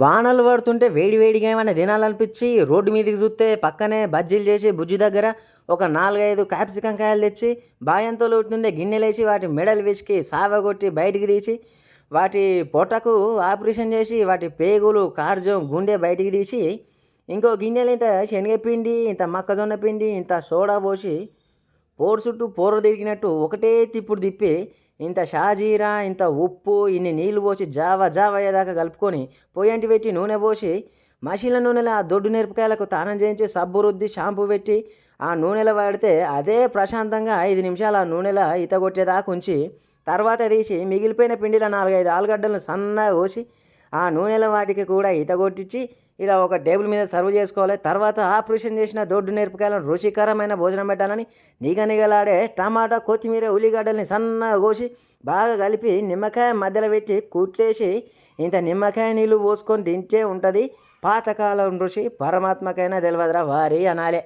వానలు పడుతుంటే వేడి వేడిగా ఏమైనా తినాలనిపించి రోడ్డు మీదకి చూస్తే పక్కనే బజ్జీలు చేసి బుజ్జి దగ్గర ఒక నాలుగైదు క్యాప్సికం కాయలు తెచ్చి బాయంతో లోటుండే గిన్నెలేసి వాటి మెడలు విసికి సావగొట్టి బయటికి తీసి వాటి పొట్టకు ఆపరేషన్ చేసి వాటి పేగులు కార్జం గుండె బయటికి తీసి ఇంకో గిన్నెలు ఇంత శనగపిండి ఇంత మొక్కజొన్న పిండి ఇంత సోడా పోసి పోరు చుట్టూ పోరు తిరిగినట్టు ఒకటే తిప్పుడు తిప్పి ఇంత షాజీరా ఇంత ఉప్పు ఇన్ని నీళ్ళు పోసి జావ జావ అయ్యేదాకా కలుపుకొని పొయ్యంటి పెట్టి నూనె పోసి మషీల నూనెలో ఆ దొడ్డు మిరపకాయలకు తానం చేయించి సబ్బు రుద్ది షాంపూ పెట్టి ఆ నూనెలో వాడితే అదే ప్రశాంతంగా ఐదు నిమిషాలు ఆ నూనెలో ఈత కొట్టేదాకా ఉంచి తర్వాత తీసి మిగిలిపోయిన పిండిలో నాలుగైదు ఆలుగడ్డలను సన్నగా కోసి ఆ నూనెల వాటికి కూడా ఈత కొట్టించి ఇలా ఒక టేబుల్ మీద సర్వ్ చేసుకోవాలి. తర్వాత ఆపరేషన్ చేసిన దొడ్డు నేర్పకాయలను రుచికరమైన భోజనం పెట్టాలని నిగ నిగలాడే టమాటా కొత్తిమీర ఉల్లిగడ్డల్ని సన్నగా కోసి బాగా కలిపి నిమ్మకాయ మధ్యలో పెట్టి కుట్లేసి ఇంత నిమ్మకాయ నీళ్ళు పోసుకొని తింటే ఉంటుంది. పాతకాలం రుచి పరమాత్మకైనా తెలియదురా వారి అనాలే.